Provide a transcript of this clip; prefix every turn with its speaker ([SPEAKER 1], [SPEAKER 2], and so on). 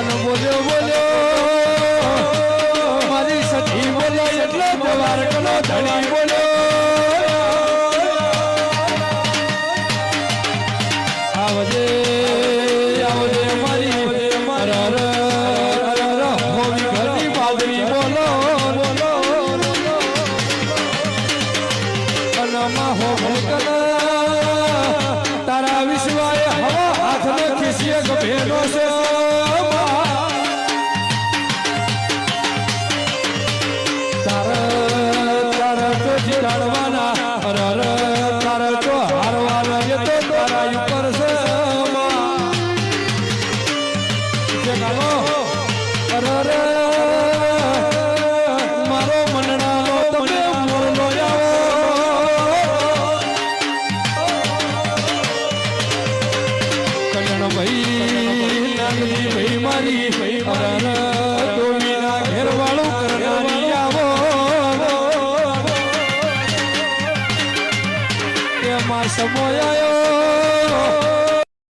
[SPEAKER 1] અને બોલ્યો બોલ્યો. મારી સખી બોલે એટલે દ્વારકનો ધણી બોલ્યો. આવજે આવજે મારી બોલો અનમાં હો ભલકના તારા ઉપર છે અર મારો મનડાનો તમે મોરલો આવો કલ્યાણ ભાઈ નાગલી ભાઈ મારી અર અર ડોલીના ઘેરવાળું કરનારી આવો એમાં સમય આવ્યો